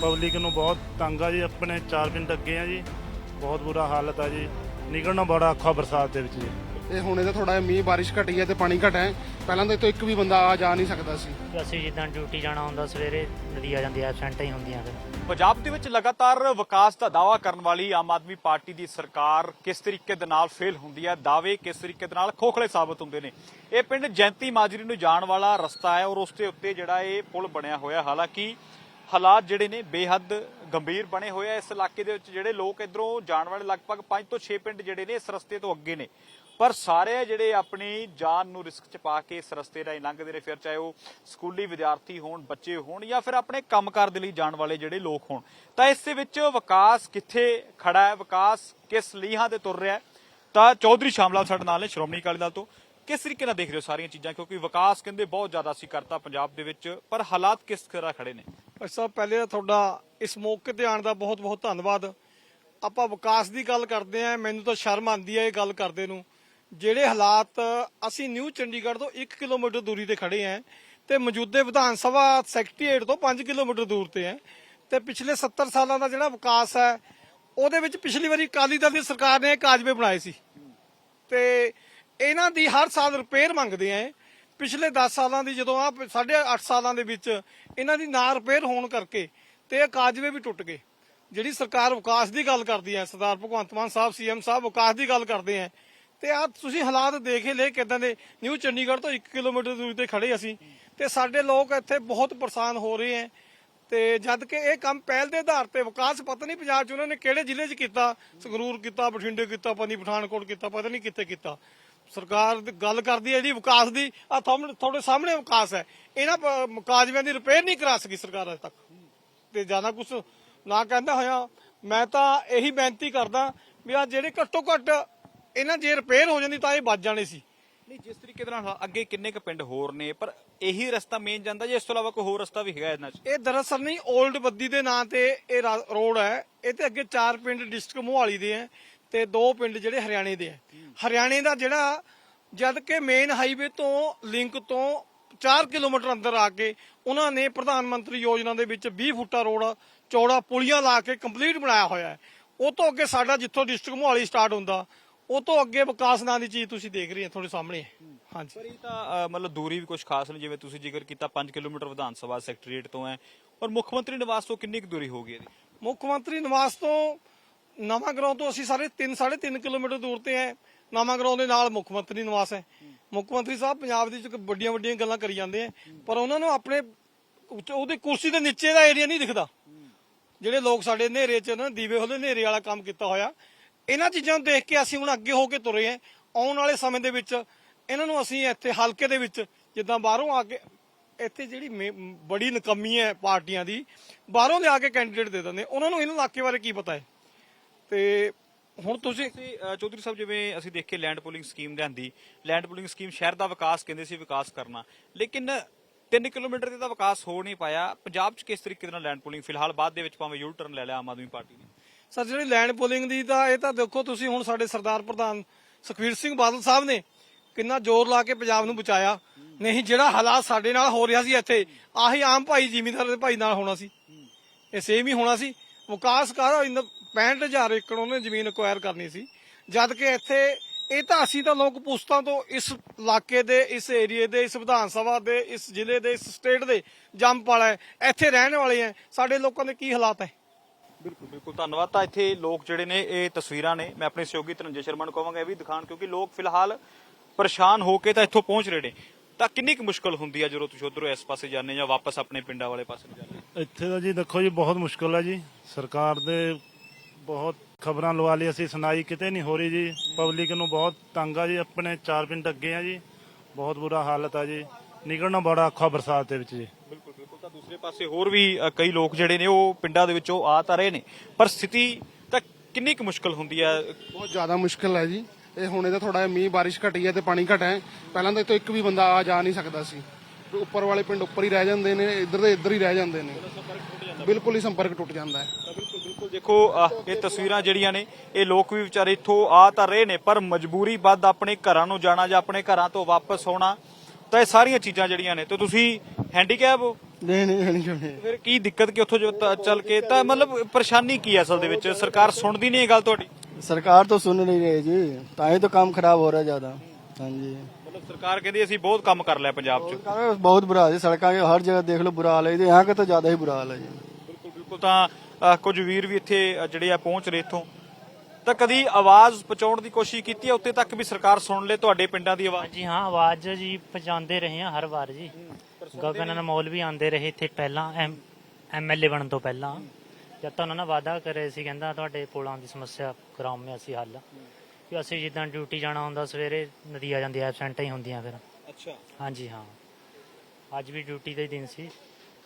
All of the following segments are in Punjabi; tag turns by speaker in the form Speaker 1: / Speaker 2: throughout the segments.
Speaker 1: ਪਬਲਿਕ ਨੂੰ ਬਹੁਤ ਤੰਗ ਆ ਜੀ ਆਪਣੇ 4 ਪਿੰਡ ਅੱਗੇ ਆ ਜੀ। ਬਹੁਤ ਬੁਰਾ ਹਾਲਤ ਆ ਜੀ। ਨਿਕਲਣਾ ਬੜਾ ਔਖਾ ਬਰਸਾਤ ਦੇ ਵਿੱਚ ਜੀ।
Speaker 2: ਇਹ ਹੁਣੇ ਤਾਂ ਥੋੜਾ ਮੀਂਹ ਬਾਰਿਸ਼ ਘਟੀ ਹੈ ਤੇ ਪਾਣੀ ਘਟਾ ਹੈ ਪਹਿਲਾਂ ਤਾਂ ਇੱਥੋਂ ਇੱਕ ਵੀ ਬੰਦਾ ਆ ਜਾ ਨਹੀਂ ਸਕਦਾ ਸੀ।
Speaker 3: ਅਸੀਂ ਜਿੱਦਾਂ ਡਿਊਟੀ ਜਾਣਾ ਹੁੰਦਾ ਸਵੇਰੇ ਨਦੀ ਆ ਜਾਂਦੀ ਐਬਸੈਂਟਾਂ ਹੀ ਹੁੰਦੀਆਂ ਫਿਰ।
Speaker 4: ਪੰਜਾਬ ਦੇ ਵਿੱਚ ਲਗਾਤਾਰ ਵਿਕਾਸ ਦਾ ਦਾਅਵਾ ਕਰਨ ਵਾਲੀ ਆਮ ਆਦਮੀ ਪਾਰਟੀ ਦੀ ਸਰਕਾਰ ਕਿਸ ਤਰੀਕੇ ਦੇ ਨਾਲ ਫੇਲ ਹੁੰਦੀ ਹੈ ਦਾਅਵੇ ਕਿਸ ਤਰੀਕੇ ਦੇ ਨਾਲ ਖੋਖਲੇ ਸਾਬਤ ਹੁੰਦੇ ਨੇ। ਇਹ ਪਿੰਡ ਜੈਂਤੀ ਮਾਜਰੀ ਨੂੰ ਜਾਣ ਵਾਲਾ ਰਸਤਾ ਹੈ ਔਰ ਉਸ ਦੇ ਉੱਤੇ ਜਿਹੜਾ ਇਹ ਪੁਲ ਬਣਿਆ ਹੋਇਆ ਹਾਲਾਂਕਿ ਹਾਲਾਤ ਜਿਹੜੇ ਨੇ ਬੇਹੱਦ ਗੰਭੀਰ ਬਣੇ ਹੋਏ ਆ ਇਸ ਇਲਾਕੇ ਦੇ ਵਿੱਚ, ਜਿਹੜੇ ਲੋਕ ਇਧਰੋਂ ਜਾਣ ਵਾਲੇ ਲਗਭਗ 5 ਤੋਂ 6 ਪਿੰਡ ਜਿਹੜੇ ਨੇ ਇਸ ਰਸਤੇ ਤੋਂ ਅੱਗੇ ਨੇ। ਪਰ ਸਾਰੇ ਜਿਹੜੇ ਆਪਣੀ ਜਾਨ ਨੂੰ ਰਿਸਕ 'ਚ ਪਾ ਕੇ ਇਸ ਰਸਤੇ ਰਾਹੀਂ ਲੰਘਦੇ ਨੇ, ਫਿਰ ਚਾਹੇ ਉਹ ਸਕੂਲੀ ਵਿਦਿਆਰਥੀ ਹੋਣ, ਬੱਚੇ ਹੋਣ ਜਾਂ ਫਿਰ ਆਪਣੇ ਕੰਮਕਾਰ ਦੇ ਲਈ ਜਾਣ ਵਾਲੇ ਜਿਹੜੇ ਲੋਕ ਹੋਣ। ਤਾਂ ਇਸ ਦੇ ਵਿੱਚ ਵਿਕਾਸ ਕਿੱਥੇ ਖੜਾ ਹੈ? ਵਿਕਾਸ ਕਿਸ ਲੀਹਾਂ ਤੇ ਤੁਰ ਰਿਹਾ ਹੈ? ਤਾਂ ਚੌਧਰੀ ਸ਼ਾਮਲਾਲ ਸਾਡੇ ਨਾਲ ਨੇ, ਸ਼੍ਰੋਮਣੀ ਅਕਾਲੀ ਦਲ ਤੋਂ। ਕਿਸ ਤਰੀਕੇ ਨਾਲ ਦੇਖ ਰਹੇ ਹੋ ਸਾਰੀਆਂ ਚੀਜ਼ਾਂ? ਕਿਉਂਕਿ ਵਿਕਾਸ ਕਹਿੰਦੇ ਬਹੁਤ ਜ਼ਿਆਦਾ ਸੀ ਕਰਤਾ ਪੰਜਾਬ ਦੇ ਵਿੱਚ, ਪਰ ਹਾਲਾਤ ਕਿਸ ਤਰ੍ਹਾਂ ਖੜੇ ਨੇ?
Speaker 5: ਭਾਈ ਸਾਹਿਬ ਪਹਿਲੇ ਤਾਂ ਤੁਹਾਡਾ ਇਸ ਮੌਕੇ ਤੇ ਆਉਣ ਦਾ ਬਹੁਤ ਬਹੁਤ ਧੰਨਵਾਦ। ਆਪਾਂ ਵਿਕਾਸ ਦੀ ਗੱਲ ਕਰਦੇ ਆਂ ਮੈਨੂੰ ਤਾਂ ਸ਼ਰਮ ਆਉਂਦੀ ਹੈ ਇਹ ਗੱਲ ਕਰਦੇ ਨੂੰ। ਜਿਹੜੇ ਹਾਲਾਤ ਅਸੀਂ ਨਿਊ ਚੰਡੀਗੜ੍ਹ ਤੋਂ 1 ਕਿਲੋਮੀਟਰ ਦੂਰੀ ਤੇ ਖੜੇ ਆਂ ਤੇ ਮੌਜੂਦੇ ਵਿਧਾਨ ਸਭਾ ਸੈਕਟਰੀਏਟ ਤੋਂ 5 ਕਿਲੋਮੀਟਰ ਦੂਰ ਤੇ ਆਂ ਤੇ ਪਿਛਲੇ 70 ਸਾਲਾਂ ਦਾ ਜਿਹੜਾ ਵਿਕਾਸ ਹੈ, ਉਹਦੇ ਵਿੱਚ ਪਿਛਲੀ ਵਾਰੀ ਅਕਾਲੀ ਦਲ ਦੀ ਸਰਕਾਰ ਨੇ ਕਾਜਵੇ ਬਣਾਏ ਸੀ। ਤੇ ਇਹਨਾਂ ਦੀ ਹਰ ਸਾਲ ਰਿਪੇਅਰ ਮੰਗਦੇ ਆ। ਪਿਛਲੇ 10 ਸਾਲਾਂ ਦੀ ਜਦੋਂ ਆ ਸਾਢੇ 8 ਸਾਲਾਂ ਦੇ ਵਿੱਚ ਇਹਨਾਂ ਦੀ ਨਾ ਰਿਪੇਅਰ ਹੋਣ ਕਰਕੇ ਤੇ ਇਹ ਕਾਜਵੇ ਵੀ ਟੁੱਟ ਗਏ। ਜਿਹੜੀ ਸਰਕਾਰ ਵਿਕਾਸ ਦੀ ਗੱਲ ਕਰਦੀ ਹੈ, ਸਰਦਾਰ ਭਗਵੰਤ ਮਾਨ ਸਾਹਿਬ, ਸੀਐਮ ਸਾਹਿਬ ਵਿਕਾਸ ਦੀ ਗੱਲ ਕਰਦੇ ਆ ਤੇ ਆ ਤੁਸੀਂ ਹਾਲਾਤ ਦੇਖੇ ਲੈ ਕਿਦਾਂ ਦੇ, ਨਿਊ ਚੰਡੀਗੜ੍ਹ ਤੋਂ 1 ਕਿਲੋਮੀਟਰ ਦੂਰੀ ਤੇ ਖੜੇ ਅਸੀਂ, ਤੇ ਸਾਡੇ ਲੋਕ ਇੱਥੇ ਬਹੁਤ ਪਰੇਸ਼ਾਨ ਹੋ ਰਹੇ ਆ ਤੇ ਜਦ ਕਿ ਇਹ ਕੰਮ ਪਹਿਲ ਦੇ ਆਧਾਰ ਤੇ ਵਿਕਾਸ ਪਤਾ ਨਹੀਂ ਪੰਜਾਬ 'ਚ ਉਹਨਾਂ ਨੇ ਕਿਹੜੇ ਜ਼ਿਲ੍ਹੇ 'ਚ ਕੀਤਾ? ਸੰਗਰੂਰ ਕੀਤਾ, ਬਠਿੰਡੇ ਕੀਤਾ ਪਤਾ ਨਹੀਂ ਪਠਾਨਕੋਟ ਕੀਤਾ, ਪਤਾ ਨਹੀਂ ਕਿੱਥੇ ਕੀਤਾ। ਸਰਕਾਰ ਦੀ ਗੱਲ ਕਰਦੀ ਹੈ ਜੀ ਵਿਕਾਸ ਦੀ ਆ ਤੁਹਾਡੇ ਸਾਹਮਣੇ ਵਿਕਾਸ ਹੈ। ਇਹਨਾਂ ਕਾਜਵਿਆਂ ਦੀ ਰਿਪੇਅਰ ਨਹੀਂ ਕਰਾ ਸਕੀ ਸਰਕਾਰ ਅਜੇ ਤੱਕ। ਤੇ ਜ਼ਿਆਦਾ ਕੁਝ ਨਾ ਕਹਿੰਦਾ ਹੋਇਆ। ਮੈਂ ਤਾਂ ਇਹੀ ਬੇਨਤੀ ਕਰਦਾ ਵੀ ਆ ਜਿਹੜੇ ਘੱਟੋ ਘੱਟ ਇਹਨਾਂ ਜੇ ਰਿਪੇਅਰ ਹੋ ਜਾਂਦੀ ਤਾਂ ਇਹ ਬਚ ਜਾਣੇ ਸੀ।
Speaker 4: ਨਹੀਂ ਜਿਸ ਤਰੀਕੇ ਦੇ ਨਾਲ ਅੱਗੇ ਕਿੰਨੇ ਕੁ ਪਿੰਡ ਹੋਰ ਨੇ ਪਰ ਇਹੀ ਰਸਤਾ ਮੇਨ ਜਾਂਦਾ ਜਾਂ ਇਸ ਤੋਂ ਇਲਾਵਾ ਕੋਈ ਹੋਰ ਰਸਤਾ ਵੀ ਹੈਗਾ ਇਹਨਾਂ 'ਚ?
Speaker 5: ਇਹ ਦਰਅਸਲ ਨਹੀਂ 올ਡ ਬੱਦੀ ਦੇ ਨਾਂ ਤੇ ਇਹ ਰੋਡ ਹੈ। ਇਹ ਤੇ ਅੱਗੇ ਚਾਰ ਪਿੰਡ ਡਿਸਟ੍ਰਿਕਟ ਮੋਹਾਲੀ ਦੇ ਹੈ। ਤੇ ਦੋ ਪਿੰਡ ਜਿਹੜੇ ਹਰਿਆਣੇ ਦੇ ਹੈ ਹਰਿਆਣੇ ਦਾ ਜਿਹੜਾ ਜਦ ਕਿ ਮੇਨ ਹਾਈਵੇ ਤੋਂ ਲਿੰਕ ਤੋਂ 4 ਕਿਲੋਮੀਟਰ ਅੰਦਰ ਆ ਕੇ ਉਹਨਾਂ ਨੇ ਪ੍ਰਧਾਨ ਮੰਤਰੀ ਯੋਜਨਾ ਦੇ ਵਿੱਚ 20 ਫੁੱਟਾ ਰੋਡ ਚੌੜਾ ਪੁਲੀਆਂ ਲਾ ਕੇ ਕੰਪਲੀਟ ਬਣਾਇਆ ਹੋਇਆ ਹੈ। ਉਹ ਤੋਂ ਅੱਗੇ ਸਾਡਾ ਜਿੱਥੋਂ ਡਿਸਟ੍ਰਿਕਟ ਮੋਹਾਲੀ ਸਟਾਰਟ ਹੁੰਦਾ ਉਹ ਤੋਂ ਅੱਗੇ ਵਿਕਾਸ ਨਾਂ ਦੀ ਚੀਜ਼ ਤੁਸੀਂ ਦੇਖ ਰਹੇ ਹੋ ਤੁਹਾਡੇ ਸਾਹਮਣੇ। ਹਾਂਜੀ।
Speaker 4: ਪਰ ਇਹ ਤਾਂ ਮਤਲਬ ਦੂਰੀ ਵੀ ਕੁਝ ਖਾਸ ਨਹੀਂ ਜਿਵੇਂ ਤੁਸੀਂ ਜ਼ਿਕਰ ਕੀਤਾ 5 ਕਿਲੋਮੀਟਰ ਵਿਧਾਨ ਸਭਾ ਸੈਕਟਰੀਏਟ ਤੋਂ ਹੈ। ਔਰ ਮੁੱਖ ਮੰਤਰੀ ਨਿਵਾਸ ਤੋਂ ਕਿੰਨੀ ਕੁ ਦੂਰੀ ਹੋਗੀ ਇਹਦੀ?
Speaker 5: ਮੁੱਖ ਮੰਤਰੀ ਨਿਵਾਸ ਤੋਂ ਨਵਾਂ ਗਰਾਉਂ ਤੋਂ ਅਸੀਂ ਸਾਰੇ 3 3.5 ਕਿਲੋਮੀਟਰ ਦੂਰ ਤੇ ਹੈ ਨਵਾਂ ਗਰਾਉਂ ਦੇ ਨਾਲ ਮੁੱਖ ਮੰਤਰੀ ਨਿਵਾਸ ਹੈ ਮੁੱਖ ਮੰਤਰੀ ਸਾਹਿਬ ਪੰਜਾਬ ਦੇ ਵਿੱਚ ਵੱਡੀਆਂ ਵੱਡੀਆਂ ਗੱਲਾਂ ਕਰੀ ਜਾਂਦੇ ਆ ਪਰ ਉਹਨਾਂ ਨੂੰ ਆਪਣੇ ਉਹਦੀ ਕੁਰਸੀ ਦੇ ਨੀਚੇ ਦਾ ਏਰੀਆ ਨਹੀਂ ਦਿਖਦਾ। ਜਿਹੜੇ ਲੋਕ ਸਾਡੇ ਹਨੇਰੇ 'ਚ ਨਾ, ਦੀਵੇ ਹੋਲੇ ਹਨੇਰੇ ਵਾਲਾ ਕੰਮ ਕੀਤਾ ਹੋਇਆ। ਇਹਨਾਂ ਚੀਜ਼ਾਂ ਨੂੰ ਦੇਖ ਕੇ ਅਸੀਂ ਹੁਣ ਅੱਗੇ ਹੋ ਕੇ ਤੁਰੇ ਆ ਆਉਣ ਵਾਲੇ ਸਮੇਂ ਦੇ ਵਿੱਚ ਇਹਨਾਂ ਨੂੰ ਅਸੀਂ ਇੱਥੇ ਹਲਕੇ ਦੇ ਵਿੱਚ ਜਿੱਦਾਂ ਬਾਹਰੋਂ ਆ ਕੇ, ਇੱਥੇ ਜਿਹੜੀ ਬੜੀ ਨਕਮੀ ਹੈ ਪਾਰਟੀਆਂ ਦੀ, ਬਾਹਰੋਂ ਦੇ ਆ ਕੇ ਕੈਂਡੀਡੇਟ ਦੇ ਦਿੰਦੇ। ਉਹਨਾਂ ਨੂੰ ਇਹਨਾਂ ਇਲਾਕੇ ਬਾਰੇ ਕੀ ਪਤਾ ਹੈ ਤੇ ਹੁਣ ਤੁਸੀਂ
Speaker 4: ਚੌਧਰੀ ਸਾਹਿਬ ਜਿਵੇਂ ਅਸੀਂ ਦੇਖੇ ਲੈਂਡ ਪੂਲਿੰਗ ਸਕੀਮ ਲਿਆਂਦੀ ਲੈਂਡ ਪੂਲਿੰਗ ਸਕੀਮ ਸ਼ਹਿਰ ਦਾ ਵਿਕਾਸ ਕਹਿੰਦੇ ਸੀ ਵਿਕਾਸ ਕਰਨਾ ਲੇਕਿਨ 3 ਕਿਲੋਮੀਟਰ ਤੇ ਤਾਂ ਵਿਕਾਸ ਹੋ ਨਹੀਂ ਪਾਇਆ। ਪੰਜਾਬ 'ਚ ਕਿਸ ਤਰੀਕੇ ਦੇ ਨਾਲ ਲੈਂਡ ਪੂਲਿੰਗ ਫਿਲਹਾਲ ਬਾਅਦ ਦੇ ਵਿੱਚ ਭਾਵੇਂ ਯੂ ਟਰਨ ਲੈ ਲਿਆ ਆਮ ਆਦਮੀ ਪਾਰਟੀ ਨੇ?
Speaker 5: ਸਰ ਜਿਹੜੀ ਲੈਂਡ ਪੋਲਿੰਗ ਦੀ ਤਾਂ ਇਹ ਤਾਂ ਦੇਖੋ ਤੁਸੀਂ ਹੁਣ ਸਾਡੇ ਸਰਦਾਰ ਪ੍ਰਧਾਨ ਸੁਖਵੀਰ ਸਿੰਘ ਬਾਦਲ ਸਾਹਿਬ ਨੇ ਕਿੰਨਾ ਜ਼ੋਰ ਲਾ ਕੇ ਪੰਜਾਬ ਨੂੰ ਬਚਾਇਆ। ਨਹੀਂ ਜਿਹੜਾ ਹਾਲਾਤ ਸਾਡੇ ਨਾਲ ਹੋ ਰਿਹਾ ਸੀ ਇੱਥੇ ਆਹੀ ਆਮ ਭਾਈ ਜ਼ਿਮੀਂਦਾਰ ਦੇ ਭਾਈ ਨਾਲ ਹੋਣਾ ਸੀ। ਇਹ ਸੇਮ ਹੀ ਹੋਣਾ ਸੀ। ਵਿਕਾਸ ਕਰ 65000 ਏਕੜ ਉਹਨੇ ਜ਼ਮੀਨ ਅਕਵਾਇਰ ਕਰਨੀ ਸੀ। ਜਦ ਕਿ ਇੱਥੇ ਇਹ ਤਾਂ ਅਸੀਂ ਤਾਂ ਲੋਕ ਪੁਸਤਾਂ ਤੋਂ ਇਸ ਇਲਾਕੇ ਦੇ ਇਸ ਏਰੀਏ ਦੇ ਇਸ ਵਿਧਾਨ ਸਭਾ ਦੇ ਇਸ ਜ਼ਿਲ੍ਹੇ ਦੇ ਇਸ ਸਟੇਟ ਦੇ ਜੰਮ ਵਾਲਾ ਇੱਥੇ ਰਹਿਣ ਵਾਲੇ ਆ ਸਾਡੇ ਲੋਕਾਂ ਦੇ ਕੀ ਹਾਲਾਤ ਹੈ?
Speaker 4: ਬਿਲਕੁਲ ਬਿਲਕੁਲ। ਧੰਨਵਾਦ। ਤਾਂ ਇੱਥੇ ਲੋਕ ਜਿਹੜੇ ਨੇ ਇਹ ਤਸਵੀਰਾਂ ਨੇ। ਮੈਂ ਆਪਣੇ ਸਹਿਯੋਗੀ ਧਨੰਜੇ ਸ਼ਰਮਾ ਨੂੰ ਕਹਾਂਗਾ ਇਹ ਵੀ ਦਿਖਾਣ ਕਿਉਂਕਿ ਲੋਕ ਫਿਲਹਾਲ ਪਰੇਸ਼ਾਨ ਹੋ ਕੇ ਤਾਂ ਇੱਥੋਂ ਪਹੁੰਚ ਰਹੇ ਨੇ। ਤਾਂ ਕਿੰਨੀ ਕੁ ਮੁਸ਼ਕਲ ਹੁੰਦੀ ਹੈ ਜਦੋਂ ਤੁਸੀਂ ਉਧਰੋਂ ਇਸ ਪਾਸੇ ਜਾਂਦੇ ਜਾਂ ਵਾਪਸ ਆਪਣੇ ਪਿੰਡਾਂ ਵਾਲੇ ਪਾਸੇ ਨੂੰ ਜਾਂਦੇ
Speaker 1: ਇੱਥੇ ਦਾ ਜੀ ਦੇਖੋ ਜੀ ਬਹੁਤ ਮੁਸ਼ਕਲ ਹੈ ਜੀ। ਸਰਕਾਰ ਦੇ ਬਹੁਤ ਖਬਰਾਂ ਲਵਾ ਲਈ ਅਸੀਂ ਸੁਣਾਈ ਕਿਤੇ ਨਹੀਂ ਹੋ ਰਹੀ ਜੀ। ਪਬਲਿਕ ਨੂੰ ਬਹੁਤ ਤੰਗ ਆ ਜੀ ਆਪਣੇ 4 ਪਿੰਡ ਅੱਗੇ ਆ ਜੀ। ਬਹੁਤ ਬੁਰਾ ਹਾਲਤ ਆ ਜੀ। ਨਿਕਲਣਾ ਬੜਾ ਔਖਾ ਬਰਸਾਤ ਦੇ ਵਿੱਚ ਜੀ।
Speaker 4: ਬਿਲਕੁਲ ਬਿਲਕੁਲ। ਤਾਂ ਦੂਸਰੇ ਪਾਸੇ ਹੋਰ ਵੀ ਅ, ਕਈ ਲੋਕ ਜਿਹੜੇ ਨੇ ਉਹ ਪਿੰਡਾਂ ਦੇ ਵਿੱਚੋਂ ਆ ਤਾਂ ਰਹੇ ਨੇ। ਪਰ ਸਥਿਤੀ ਤਾਂ ਕਿੰਨੀ ਕੁ ਮੁਸ਼ਕਲ ਹੁੰਦੀ ਹੈ
Speaker 2: ਬਹੁਤ ਜ਼ਿਆਦਾ ਮੁਸ਼ਕਲ ਹੈ ਜੀ। ਇਹ ਹੁਣੇ ਤਾਂ ਥੋੜਾ ਮੀਂਹ ਬਾਰਿਸ਼ ਘਟੀ ਹੈ ਤੇ ਪਾਣੀ ਘਟਾ ਹੈ। ਪਹਿਲਾਂ ਤਾਂ ਇੱਥੋਂ ਇੱਕ ਵੀ ਬੰਦਾ ਆ ਜਾ ਨਹੀਂ ਸਕਦਾ ਸੀ। ਉੱਪਰ ਵਾਲੇ ਪਿੰਡ ਉੱਪਰ ਹੀ ਰਹਿ ਜਾਂਦੇ ਨੇ ਇੱਧਰ ਦੇ ਇੱਧਰ ਹੀ ਰਹਿ ਜਾਂਦੇ ਨੇ। ਬਿਲਕੁਲ ਹੀ ਸੰਪਰਕ ਟੁੱਟ ਜਾਂਦਾ ਹੈ।
Speaker 4: ਬਿਲਕੁਲ ਦੇਖੋ ਇਹ ਤਸਵੀਰਾਂ ਜਿਹੜੀਆਂ ਨੇ ਇਹ ਲੋਕ ਵੀ ਵਿਚਾਰੇ ਇੱਥੋਂ ਆ ਤਾਂ ਰਹੇ ਨੇ ਪਰ ਮਜਬੂਰੀ ਵੱਧ ਆਪਣੇ ਘਰਾਂ ਨੂੰ ਜਾਣਾ ਜਾਂ ਆਪਣੇ ਘਰਾਂ ਤੋਂ ਵਾਪਸ ਆਉਣਾ ਤਾਂ ਇਹ ਸਾਰੀਆਂ ਚੀਜ਼ਾਂ ਜਿਹੜੀਆਂ ਨੇ ਤੇ ਤੁਸੀਂ ਹੈਂਡੀਕੈਪ ਹੋ?
Speaker 6: ਨਹੀਂ ਨਹੀਂ ਨਹੀਂ
Speaker 4: ਫਿਰ ਕੀ ਦਿੱਕਤ ਕਿ ਉੱਥੋਂ ਚੱਲ ਕੇ ਤਾਂ ਮਤਲਬ ਪਰੇਸ਼ਾਨੀ ਕੀ ਅਸਲ ਦੇ ਵਿੱਚ? ਸਰਕਾਰ ਸੁਣਦੀ ਨਹੀਂ ਇਹ ਗੱਲ ਤੁਹਾਡੀ?
Speaker 6: ਸਰਕਾਰ ਤੋਂ ਸੁਣ ਨਹੀਂ ਰਹੀ ਜੀ ਤਾਂ ਹੀ ਤਾਂ ਕੰਮ ਖਰਾਬ ਹੋ ਰਿਹਾ ਜ਼ਿਆਦਾ।
Speaker 4: ਹਾਂਜੀ। ਸਰਕਾਰ ਕਹਿੰਦੀ ਅਸੀਂ ਬਹੁਤ ਕੰਮ ਕਰ ਲਿਆ ਪੰਜਾਬ 'ਚ।
Speaker 6: ਬਹੁਤ ਬੁਰਾ ਹੈ ਸੜਕਾਂ ਕੇ ਹਰ ਜਗ੍ਹਾ ਦੇਖ ਲਓ ਬੁਰਾ ਹਾਲ ਹੈ ਜੀ। ਯਹਾਂ ਜ਼ਿਆਦਾ ਹੀ ਬੁਰਾ ਹਾਲ ਹੈ ਜੀ।
Speaker 4: ਬਿਲਕੁਲ ਬਿਲਕੁਲ ਤਾਂ ਕੁਝ ਵੀਰ ਵੀ ਇੱਥੇ ਜਿਹੜੇ ਆ ਪਹੁੰਚ ਰਹੇ ਇੱਥੋਂ। ਤਾਂ ਕਦੀ ਆਵਾਜ਼ ਪਹੁੰਚਾਉਣ ਦੀ ਕੋਸ਼ਿਸ਼ ਕੀਤੀ ਹੈ ਉੱਤੇ ਤੱਕ ਵੀ ਸਰਕਾਰ ਸੁਣ ਲੇ ਤੁਹਾਡੇ ਪਿੰਡਾਂ ਦੀ ਆਵਾਜ਼?
Speaker 3: ਜੀ ਹਾਂ ਆਵਾਜ਼ ਜੀ ਪਹੁੰਚਾਉਂਦੇ ਰਹੇ ਆ ਹਰ ਵਾਰ ਜੀ। ਗਗਨ ਅਨਮੋਲ ਵੀ ਆਉਂਦੇ ਰਹੇ ਇੱਥੇ ਪਹਿਲਾਂ ਐਮਐਲਏ ਬਣਨ ਤੋਂ ਪਹਿਲਾਂ। ਜਦ ਤਾਂ ਉਹਨਾਂ ਨੇ ਵਾਅਦਾ ਕਰੇ ਸੀ ਕਹਿੰਦਾ ਤੁਹਾਡੇ ਪੁਲਾਂ ਦੀ ਸਮੱਸਿਆ ਕਰਾਉਂਗੇ ਅਸੀਂ ਹੱਲ। ਕਿ ਅਸੀਂ ਜਿੱਦਾਂ ਡਿਊਟੀ ਜਾਣਾ ਹੁੰਦਾ ਸਵੇਰੇ ਨਦੀ ਆ ਜਾਂਦੀ ਐਬਸੈਂਟਾਂ ਹੀ ਹੁੰਦੀਆਂ ਫਿਰ।
Speaker 4: ਅੱਛਾ।
Speaker 3: ਹਾਂਜੀ ਹਾਂ। ਅੱਜ ਵੀ ਡਿਊਟੀ ਦਾ ਹੀ ਦਿਨ ਸੀ।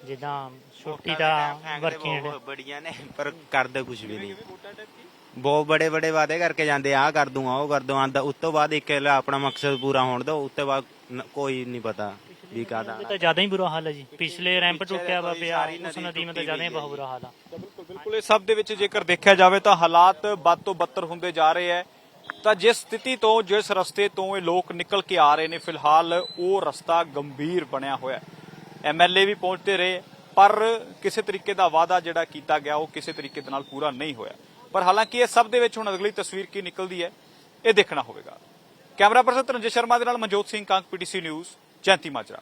Speaker 3: ਜਿੱਦਾਂ ਛੁੱਟੀ ਦਾ ਵਰਕਿੰਗ
Speaker 7: ਬਹੁਤ ਬੜੀਆਂ ਨੇ ਪਰ ਕਰਦੇ ਕੁਝ ਵੀ ਨਹੀਂ। ਬਹੁਤ ਬੜੇ ਬੜੇ ਵਾਅਦੇ ਕਰਕੇ ਜਾਂਦੇ ਆ ਕਰ ਦੂੰਗਾ ਉਹ ਕਰ ਦੂੰਗਾ ਆਂਦਾ ਉਸ ਤੋਂ ਬਾਅਦ ਇੱਕ ਆਪਣਾ ਮਕਸਦ ਪੂਰਾ ਹੋਣ ਦੋ ਉਸ ਤੋਂ ਬਾਅਦ ਨ- ਕੋਈ ਨਹੀਂ ਪਤਾ ਵੀ ਕਾਦਾ
Speaker 3: ਤਾਂ ਜ਼ਿਆਦਾ ਹੀ ਬੁਰਾ ਹਾਲ ਹੈ ਜੀ। ਪਿਛਲੇ ਰੈਂਪ ਟੁੱਟਿਆ ਵਾ ਪਿਆ ਉਸ ਨਦੀ ਮੇ ਤਾਂ ਜ਼ਿਆਦਾ ਹੀ ਬਹੁਤ ਬੁਰਾ ਹਾਲ ਆ।
Speaker 4: ਬਿਲਕੁਲ ਬਿਲਕੁਲ। ਇਹ ਸਭ ਦੇ ਵਿੱਚ ਜੇਕਰ ਦੇਖਿਆ ਜਾਵੇ ਤਾਂ ਹਾਲਾਤ ਬਦ ਤੋਂ ਬੱਤਰ ਹੁੰਦੇ ਜਾ ਰਹੇ ਹੈ। ਤਾਂ ਜਿਸ ਸਥਿਤੀ ਤੋਂ ਜਿਸ ਰਸਤੇ ਤੋਂ ਇਹ ਲੋਕ ਨਿਕਲ ਕੇ ਆ ਰਹੇ ਨੇ ਫਿਲਹਾਲ ਉਹ ਰਸਤਾ ਗੰਭੀਰ ਬਣਿਆ ਹੋਇਆ ਹੈ। ਐਮਐਲਏ ਵੀ ਪਹੁੰਚਦੇ ਰਹੇ, ਪਰ ਕਿਸੇ ਤਰੀਕੇ ਦਾ ਵਾਅਦਾ ਜਿਹੜਾ ਕੀਤਾ ਗਿਆ, ਉਹ ਕਿਸੇ ਤਰੀਕੇ ਦੇ ਨਾਲ ਪੂਰਾ ਨਹੀਂ ਹੋਇਆ। ਪਰ ਹਾਲਾਂਕਿ ਇਹ ਸਭ ਦੇ ਵਿੱਚ ਹੁਣ ਅਗਲੀ ਤਸਵੀਰ ਕੀ ਨਿਕਲਦੀ ਹੈ, ਇਹ ਦੇਖਣਾ ਹੋਵੇਗਾ। ਕੈਮਰਾ ਪਰਸਨ ਰੰਜੇ ਸ਼ਰਮਾ ਦੇ ਨਾਲ ਮਨਜੋਤ ਸਿੰਘ ਕਾਂਗ ਪੀਟੀਸੀ ਨਿਊਜ਼ ਜੈਂਤੀ ਮਾਜਰਾ।